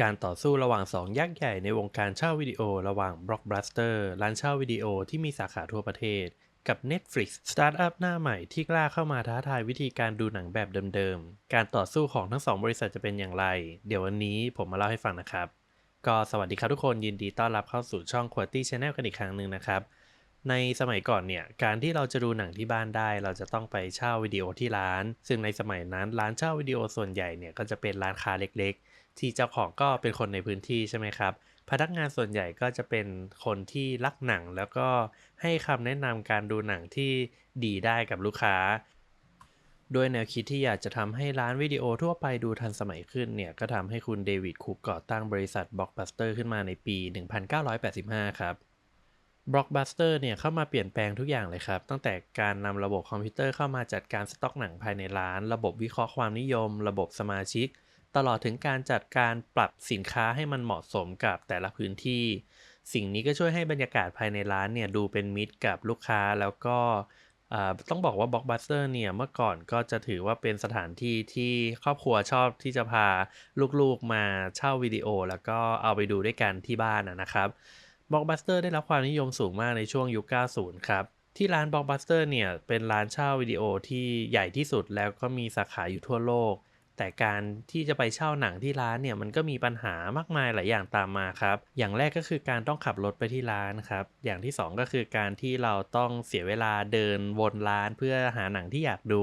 การต่อสู้ระหว่าง 2 ยักษ์ใหญ่ในวงการเช่าวิดีโอระหว่าง Blockbuster ร้านเช่าวิดีโอที่มีสาขาทั่วประเทศ กับ Netflix สตาร์ทอัพหน้าใหม่ที่กล้าเข้ามาท้าทายวิธีการดูหนังแบบเดิมๆ การต่อสู้ของทั้งสองบริษัทจะเป็นอย่างไร เดี๋ยววันนี้ผมมาเล่าให้ฟังนะครับ ก็สวัสดีครับทุกคนยินดีต้อนรับเข้าสู่ช่อง Quality Channel กันอีกครั้งหนึ่งนะครับ ในสมัยก่อนเนี่ยการที่เราจะดูหนังที่บ้านได้ เราจะต้องไปเช่าวิดีโอที่ร้าน ซึ่งในสมัยนั้นร้านเช่าวิดีโอส่วนใหญ่เนี่ยก็จะเป็นร้านค้าเล็กๆ ที่เจ้าของก็เป็นคนในพื้นที่ใช่ไหมครับ พนักงานส่วนใหญ่ก็จะเป็นคนที่รักหนัง แล้วก็ให้คำแนะนำการดูหนังที่ดีได้กับลูกค้า ด้วยแนวคิดที่อยากจะทำให้ร้านวิดีโอทั่วไปดูทันสมัยขึ้นเนี่ย ก็ทำให้คุณเดวิดคุกก่อตั้งบริษัท Blockbuster ขึ้นมาในปี 1985 ครับ Blockbuster เนี่ยเข้ามาเปลี่ยนแปลงทุกอย่างเลยครับ ตั้งแต่การนำระบบคอมพิวเตอร์เข้ามาจัดการสต็อกหนังภายในร้าน ระบบวิเคราะห์ความนิยม ระบบสมาชิก ตลอดถึงการจัดการปรับสินค้าให้มันเหมาะสมกับแต่ละพื้นที่ สิ่งนี้ก็ช่วยให้บรรยากาศภายในร้านเนี่ยดูเป็นมิตรกับลูกค้าแล้วก็ต้องบอกว่า Blockbuster เนี่ยเมื่อก่อนก็จะถือว่าเป็นสถานที่ที่ครอบครัวชอบที่จะพาลูกๆมาเช่าวิดีโอ แล้วก็เอาไปดูด้วยกันที่บ้านนะนะครับ Blockbuster ได้รับความนิยมสูงมากในช่วงยุค 90 ครับ ที่ร้าน Blockbuster เนี่ยเป็นร้านเช่าวิดีโอที่ใหญ่ที่สุดแล้วก็มีสาขาอยู่ทั่วโลก แต่การที่จะไปเช่าหนังที่ร้านเนี่ยมันก็มีปัญหามากมายหลายอย่างตามมาครับ อย่างแรกก็คือการต้องขับรถไปที่ร้านครับ อย่างที่สองก็คือการที่เราต้องเสียเวลาเดินวนร้านเพื่อหาหนังที่อยากดู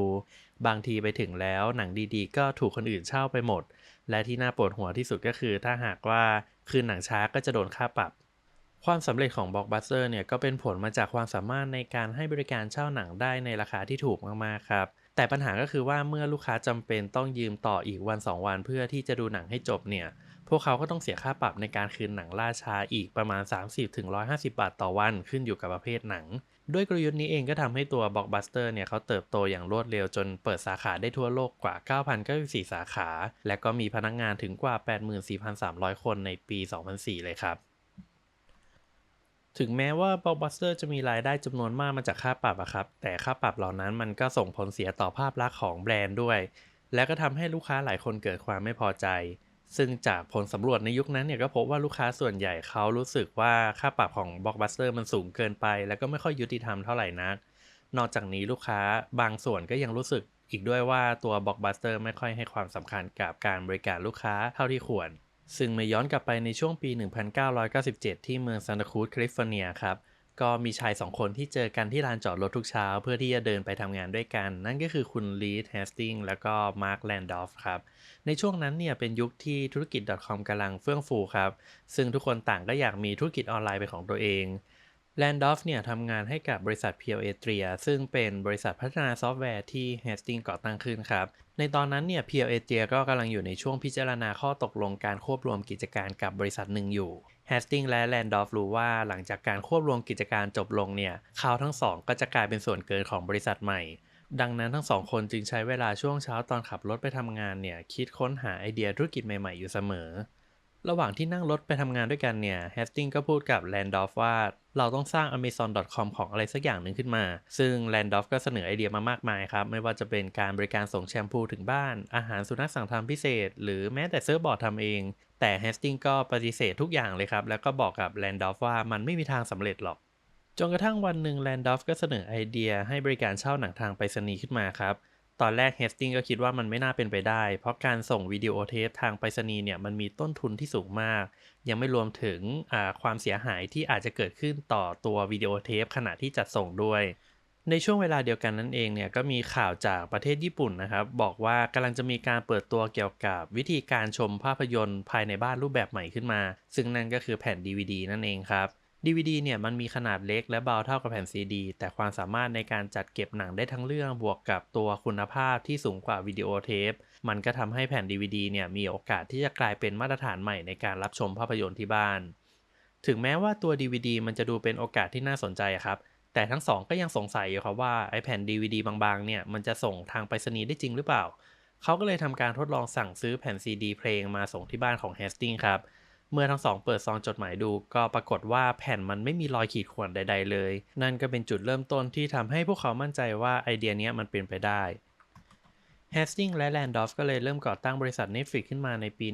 บางทีไปถึงแล้วหนังดีๆ ก็ถูกคนอื่นเช่าไปหมด และที่น่าปวดหัวที่สุดก็คือ ถ้าหากว่าคืนหนังช้าก็จะโดนค่าปรับความสำเร็จของ Blockbuster เนี่ยก็เป็นผลมาจากความสามารถในการให้บริการเช่าหนังได้ในราคาที่ถูกมาก ๆ ครับ แต่ปัญหาก็คือว่าเมื่อลูกค้าจำเป็นต้องยืมต่ออีกวัน 2 วันเพื่อที่จะดูหนังให้จบเนี่ย พวกเขาก็ต้องเสียค่าปรับในการคืนหนังล่าช้าอีกประมาณ 30-150 บาทต่อวันขึ้นอยู่กับประเภทหนัง ด้วยกลยุทธ์นี้เองก็ทำให้ตัว Blockbuster เนี่ยเขาเติบโตอย่างรวดเร็วจนเปิดสาขาได้ทั่วโลกกว่า 9,094 สาขา และก็มีพนักงานถึงกว่า 84,300 คนในปี 2004 เลยครับ ถึงแม้ว่า Blockbuster จะมีรายได้จำนวนมากมาจากค่าปรับอะครับ แต่ค่าปรับเหล่านั้นมันก็ส่งผลเสียต่อภาพลักษณ์ของแบรนด์ด้วย และก็ทำให้ลูกค้าหลายคนเกิดความไม่พอใจ ซึ่งจากผลสำรวจในยุคนั้นเนี่ยก็พบว่าลูกค้าส่วนใหญ่เขารู้สึกว่าค่าปรับของ Blockbuster มันสูงเกินไป แล้วก็ไม่ค่อยยุติธรรมเท่าไหร่นัก นอกจากนี้ลูกค้าบางส่วนก็ยังรู้สึกอีกด้วยว่าตัว Blockbuster ไม่ค่อยให้ความสำคัญกับการบริการลูกค้าเท่าที่ควร ซึ่งเมื่อย้อนกลับไปในช่วงปี 1997 ที่เมืองซานตาครูซแคลิฟอร์เนียครับ ก็มีชายสองคนที่เจอกันที่ลานจอดรถทุกเช้า เพื่อที่จะเดินไปทำงานด้วยกัน นั่นก็คือคุณลีดแฮสติงแล้วก็มาร์คแลนดอฟครับ ในช่วงนั้นเนี่ยเป็นยุคที่ธุรกิจ .com กำลังเฟื่องฟูครับ ซึ่งทุกคนต่างก็อยากมีธุรกิจออนไลน์เป็นของตัวเอง แลนดอฟเนี่ยทำงานให้กับบริษัท PLA เ r i a ซึ่งเป็นบริษัทพัฒนาซอฟต์แวร์ที่ Hastings ก่อตั้งขึ้นครับ ในตอนนั้นเนี่ย PLA เ r i a ก็กำลังอยู่ในช่วงพิจารณาข้อตกลงการควบรวมกิจการกับบริษัทหนึ่งอยู่ Hastings และแลนดอฟรู้ว่าหลังจากการควบรวมกิจการจบลงเนี่ยเขาทั้งสองก็จะกลายเป็นส่วนเกินของบริษัทใหม่ ดังนั้นทั้งสองคนจึงใช้เวลาช่วงเช้าตอนขับรถไปทำงานเนี่ยคิดค้นหาไอเดียธุรกิจใหม่ๆอยู่เสมอ ระหว่างที่นั่งรถไปทำงานด้วยกันเนี่ยแฮสติงก็พูดกับแลนดอฟว่า เราต้องสร้าง Amazon.com ของอะไรสักอย่างหนึ่งขึ้นมา ซึ่งแลนดอฟก็เสนอไอเดียมามากมายครับ ไม่ว่าจะเป็นการบริการส่งแชมพูถึงบ้าน อาหารสุนัขสั่งทำพิเศษ หรือแม้แต่เซิร์ฟบอร์ดทำเอง แต่แฮสติงก็ปฏิเสธทุกอย่างเลยครับ แล้วก็บอกกับแลนดอฟว่ามันไม่มีทางสำเร็จหรอก จนกระทั่งวันหนึ่งแลนดอฟก็เสนอไอเดียให้บริการเช่าหนังทางไปรษณีย์ขึ้นมาครับ ตอนแรกเฮสติงก็คิดว่ามันไม่น่าเป็นไปได้ เพราะการส่งวิดีโอเทปทางไปรษณีย์เนี่ยมันมีต้นทุนที่สูงมาก ยังไม่รวมถึงความเสียหายที่อาจจะเกิดขึ้นต่อตัววิดีโอเทปขณะที่จัดส่งด้วย ในช่วงเวลาเดียวกันนั่นเองเนี่ยก็มีข่าวจากประเทศญี่ปุ่นนะครับ บอกว่ากำลังจะมีการเปิดตัวเกี่ยวกับวิธีการชมภาพยนตร์ภายในบ้านรูปแบบใหม่ขึ้นมา ซึ่งนั่นก็คือแผ่น DVD นั่นเองครับ DVD เนี่ยมันมีขนาดเล็กและเบาเท่ากับแผ่น CD แต่ความสามารถในการจัดเก็บหนังได้ทั้งเรื่องบวกกับตัวคุณภาพที่สูงกว่าวิดีโอเทป มันก็ทำให้แผ่น DVD เนี่ยมีโอกาสที่จะกลายเป็นมาตรฐานใหม่ในการรับชมภาพยนตร์ที่บ้าน ถึงแม้ว่าตัว DVD มันจะดูเป็นโอกาสที่น่าสนใจครับ แต่ทั้งสองก็ยังสงสัยอยู่ครับว่าไอแผ่น DVD บางๆ เนี่ยมันจะส่งทางไปรษณีย์ได้จริงหรือเปล่า เขาก็เลยทำการทดลองสั่งซื้อแผ่น CD เพลงมาส่งที่บ้านของแฮสติงครับ เมื่อทั้งสองเปิดซองจดหมายดู ก็ปรากฏว่าแผ่นมันไม่มีรอยขีดข่วนใด ๆ เลย นั่นก็เป็นจุดเริ่มต้นที่ทำให้พวกเขามั่นใจว่าไอเดียนี้มันเป็นไปได้ h a s t i n g และ Randolph ก็เลยเริ่มก่อตั้งบริษัท Netflix ขึ้นมาในปี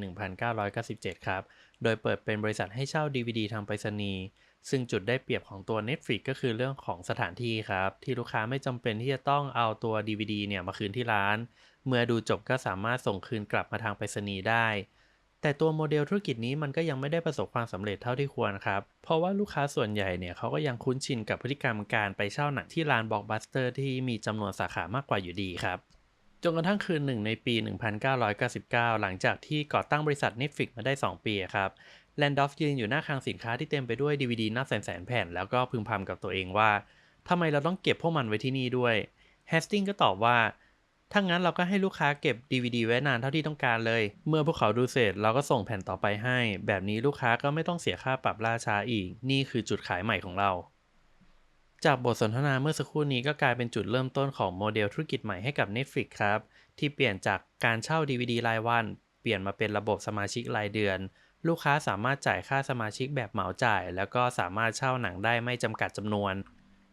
1997 ครับ โดยเปิดเป็นบริษัทให้เช่า DVD ทางไปรษณีย์ ซึ่งจุดได้เปรียบของตัว Netflix ก็คือเรื่องของสถานที่ครับ ที่ลูกค้าไม่จำเป็นที่จะต้องเอาตัว DVD เนี่ยมาคืนที่ร้าน เมื่อดูจบก็สามารถส่งคืนกลับมาทางไปรษณีย์ได้ แต่ตัวโมเดลธุรกิจนี้มันก็ยังไม่ได้ประสบความสำเร็จเท่าที่ควรครับ เพราะว่าลูกค้าส่วนใหญ่เนี่ยเขาก็ยังคุ้นชินกับพฤติกรรมการไปเช่าหนังที่ร้านบอกบัสเตอร์ที่มีจำนวนสาขามากกว่าอยู่ดีครับจนกระทั่งคืนหนึ่งในปี 1999 หลังจากที่ก่อตั้งบริษัท Netflix มาได้ 2 ปีครับแลนดอฟยืนอยู่หน้าคลังสินค้าที่เต็มไปด้วย DVD นับแสนแสนแผ่น แล้วก็พึมพำกับตัวเองว่าทำไมเราต้องเก็บพวกมันไว้ที่นี่ด้วยแฮสติงก็ตอบว่า ถ้างั้นเราก็ให้ลูกค้าเก็บ DVD ไว้นานเท่าที่ต้องการเลย เมื่อพวกเขาดูเสร็จเราก็ส่งแผ่นต่อไปให้ แบบนี้ลูกค้าก็ไม่ต้องเสียค่าปรับล่าช้าอีก นี่คือจุดขายใหม่ของเรา จากบทสนทนาเมื่อสักครู่นี้ก็กลายเป็นจุดเริ่มต้นของโมเดลธุรกิจใหม่ให้กับ Netflix ครับ ที่เปลี่ยนจากการเช่า DVD รายวัน เปลี่ยนมาเป็นระบบสมาชิกรายเดือน ลูกค้าสามารถจ่ายค่าสมาชิกแบบเหมาจ่าย แล้วก็สามารถเช่าหนังได้ไม่จำกัดจำนวน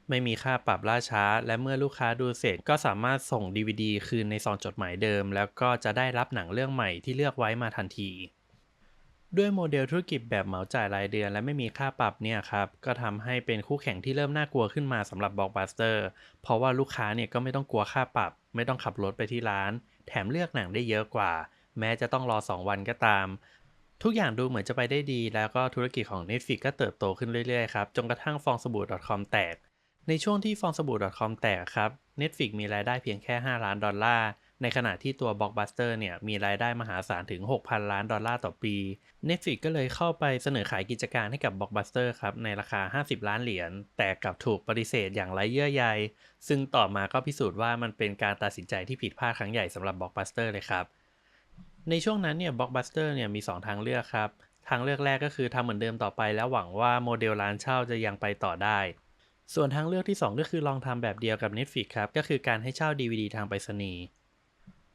ไม่มีค่าปรับล่าช้า และเมื่อลูกค้าดูเสร็จก็สามารถส่ง DVD คืนในซองจดหมายเดิม แล้วก็จะได้รับหนังเรื่องใหม่ที่เลือกไว้มาทันที ด้วยโมเดลธุรกิจแบบเหมาจ่ายรายเดือน และไม่มีค่าปรับเนี่ยครับก็ทำให้เป็นคู่แข่งที่เริ่มน่ากลัวขึ้นมาสำหรับบล็อกบัสเตอร์เพราะว่าลูกค้าเนี่ยก็ไม่ต้องกลัวค่าปรับ ไม่ต้องขับรถไปที่ร้าน แถมเลือกหนังได้เยอะกว่า แม้จะต้องรอ 2 วันก็ตามทุกอย่างดูเหมือนจะไปได้ดีแล้วก็ธุรกิจของ Netflix ก็เติบโตขึ้นเรื่อยๆครับ จนกระทั่งฟองสบู่ .com แตก ในช่วงที่ฟองสบู่ .com แตกครับ Netflix มีรายได้เพียงแค่ 5 ล้านดอลลาร์ ในขณะที่ตัว Blockbuster เนี่ยมีรายได้มหาศาลถึง 6,000 ล้านดอลลาร์ต่อปี Netflix ก็เลยเข้าไปเสนอขายกิจการให้กับ Blockbuster ครับ ในราคา 50 ล้านเหรียญ แต่กลับถูกปฏิเสธอย่างไร้เยื่อใย ซึ่งต่อมาก็พิสูจน์ว่ามันเป็นการตัดสินใจที่ผิดพลาดครั้งใหญ่สำหรับ Blockbuster เลยครับ ในช่วงนั้นเนี่ย Blockbuster เนี่ยมี 2 ทางเลือกครับ ทางเลือกแรกก็คือทำเหมือนเดิมต่อไป แล้วหวังว่าโมเดลร้านเช่าจะยังไปต่อได้ ส่วนทางเลือกที่ 2 ก็คือลองทำแบบเดียวกับ Netflix ครับ ก็คือการให้เช่า DVD ทางไปรษณีย์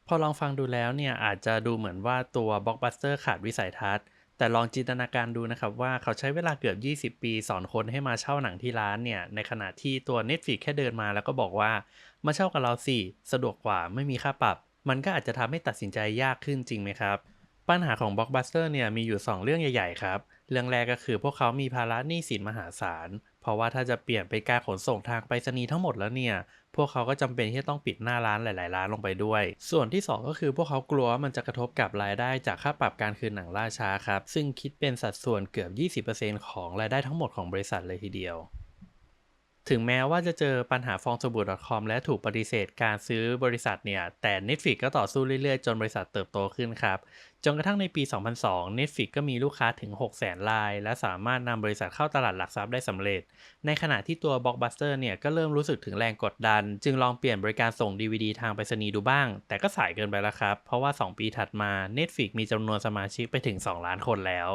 พอลองฟังดูแล้วเนี่ย อาจจะดูเหมือนว่าตัว Blockbuster ขาดวิสัยทัศน์ แต่ลองจินตนาการดูนะครับว่าเขาใช้เวลาเกือบ 20 ปี สอนคนให้มาเช่าหนังที่ร้านเนี่ย ในขณะที่ตัว Netflix แค่เดินมาแล้วก็บอกว่า มาเช่ากับเราสิสะดวกกว่าไม่มีค่าปรับ มันก็อาจจะทำให้ตัดสินใจยากขึ้นจริงไหมครับ ปัญหาของ Blockbuster เนี่ยมีอยู่ 2 เรื่องใหญ่ๆครับเรื่องแรกก็คือพวกเขามีภาระหนี้สินมหาศาล เพราะว่าถ้าจะเปลี่ยนเป็นการขนส่งทางไปรษณีย์ทั้งหมดแล้วเนี่ย พวกเขาก็จำเป็นที่จะต้องปิดหน้าร้านหลาย ๆ ร้านลงไปด้วย ส่วนที่ 2 ก็คือพวกเขากลัวว่ามันจะกระทบกับรายได้จากค่าปรับการคืนหนังล่าช้าครับ ซึ่งคิดเป็นสัดส่วนเกือบ 20%ของรายได้ทั้งหมดของบริษัทเลยทีเดียว ถึงแม้ว่าจะเจอปัญหาฟองสบู่ .com และถูกปฏิเสธการซื้อบริษัทเนี่ย แต่ Netflix ก็ต่อสู้เรื่อยๆ จนบริษัทเติบโตขึ้นครับ จนกระทั่งในปี 2002 Netflix ก็มีลูกค้าถึง 600,000ราย และสามารถนำบริษัทเข้าตลาดหลักทรัพย์ได้สำเร็จ ในขณะที่ตัว Blockbuster เนี่ย ก็เริ่มรู้สึกถึงแรงกดดัน จึงลองเปลี่ยนบริการส่ง DVD ทางไปรษณีย์ดูบ้าง แต่ก็สายเกินไปแล้วครับ เพราะว่า 2 ปีถัดมา Netflix มีจำนวนสมาชิกไปถึง 2 ล้านคนแล้ว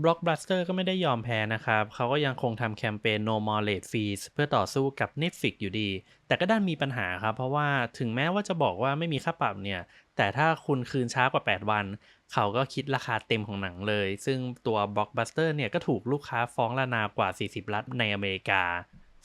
บล็อกบลัสเตอร์ก็ไม่ได้ยอมแพ้นะครับ เขาก็ยังคงทำแคมเปญ No More Late Fees เพื่อต่อสู้กับ Netflix อยู่ดี แต่ก็ด้านมีปัญหาครับ เพราะว่าถึงแม้ว่าจะบอกว่าไม่มีค่าปรับเนี่ย แต่ถ้าคุณคืนช้ากว่า 8 วัน เขาก็คิดราคาเต็มของหนังเลย ซึ่งตัวบล็อกบัสเตอร์เนี่ยก็ถูกลูกค้าฟ้องระนากว่า 40 รัฐในอเมริกา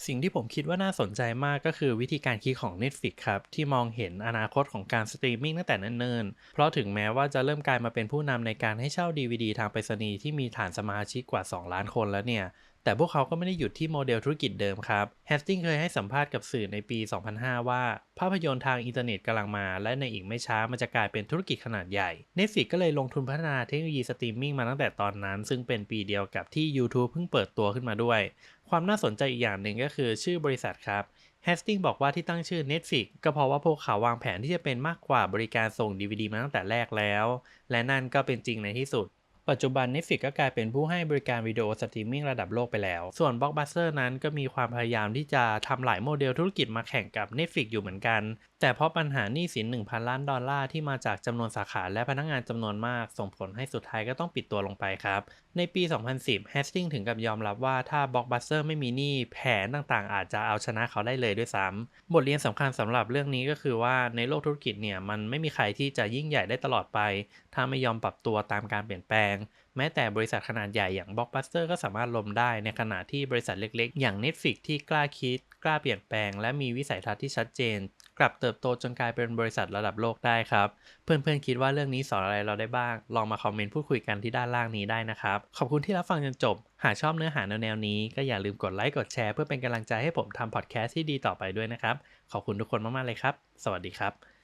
สิ่งที่ผมคิดว่าน่าสนใจมากก็คือวิธีการคิดของ Netflix ครับ ที่มองเห็นอนาคตของการสตรีมมิ่งตั้งแต่เนิ่นๆ เพราะถึงแม้ว่าจะเริ่มกลายมาเป็นผู้นำในการให้เช่า DVD ทางไปรษณีย์ที่มีฐานสมาชิกกว่า 2 ล้านคนแล้วเนี่ย แต่พวกเขาก็ไม่ได้หยุดที่โมเดลธุรกิจเดิมครับแฮสติงเคยให้สัมภาษณ์กับสื่อในปี 2005 ว่า ภาพยนตร์ทางอินเทอร์เน็ตกำลังมา และในอีกไม่ช้ามันจะกลายเป็นธุรกิจขนาดใหญ่ Netflix ก็เลยลงทุนพัฒนาเทคโนโลยีสตรีมมิ่งมาตั้งแต่ตอนนั้น ซึ่งเป็นปีเดียวกับที่ YouTube เพิ่งเปิดตัวขึ้นมาด้วย ความน่าสนใจอีกอย่างหนึ่งก็คือชื่อบริษัทครับแฮสติงบอกว่าที่ตั้งชื่อ Netflix ก็เพราะว่าพวกเขาวางแผนที่จะเป็นมากกว่าบริการส่ง DVD มาตั้งแต่แรกแล้ว และนั่นก็เป็นจริงในที่สุด ปัจจุบัน Netflix ก็กลายเป็นผู้ให้บริการวิดีโอสตรีมมิ่งระดับโลกไปแล้ว ส่วน Blockbuster นั้นก็มีความพยายามที่จะทำหลายโมเดลธุรกิจมาแข่งกับ Netflix อยู่เหมือนกัน แต่เพราะปัญหาหนี้สิน 1,000 ล้านดอลลาร์ที่มาจากจำนวนสาขาและพนักงานจำนวนมาก ส่งผลให้สุดท้ายก็ต้องปิดตัวลงไปครับ ในปี 2010 Hastings ถึงกับยอมรับว่าถ้า Blockbuster ไม่มีหนี้แผนต่างๆ อาจจะเอาชนะเขาได้เลยด้วยซ้ำบทเรียนสำคัญสำหรับเรื่องนี้ก็คือว่าในโลกธุรกิจเนี่ยมันไม่มีใครที่จะยิ่งใหญ่ได้ตลอดไป ถ้าไม่ยอมปรับตัวตามการเปลี่ยนแปลง แม้แต่บริษัทขนาดใหญ่อย่าง Blockbuster ก็สามารถล้มได้ในขณะที่บริษัทเล็กๆ อย่าง Netflix ที่กล้าคิด กล้าเปลี่ยนแปลง และมีวิสัยทัศน์ที่ชัดเจน กลับเติบโตจนกลายเป็นบริษัทระดับโลกได้ครับ เพื่อนๆคิดว่าเรื่องนี้สอนอะไรเราได้บ้าง ลองมาคอมเมนต์พูดคุยกันที่ด้านล่างนี้ได้นะครับ ขอบคุณที่รับฟังจนจบ หากชอบเนื้อหาแนวๆนี้ก็อย่าลืมกดไลค์กดแชร์เพื่อเป็นกำลังใจให้ผมทำพอดแคสต์ที่ดีต่อไปด้วยนะครับขอบคุณทุกคนมากๆเลยครับ สวัสดีครับ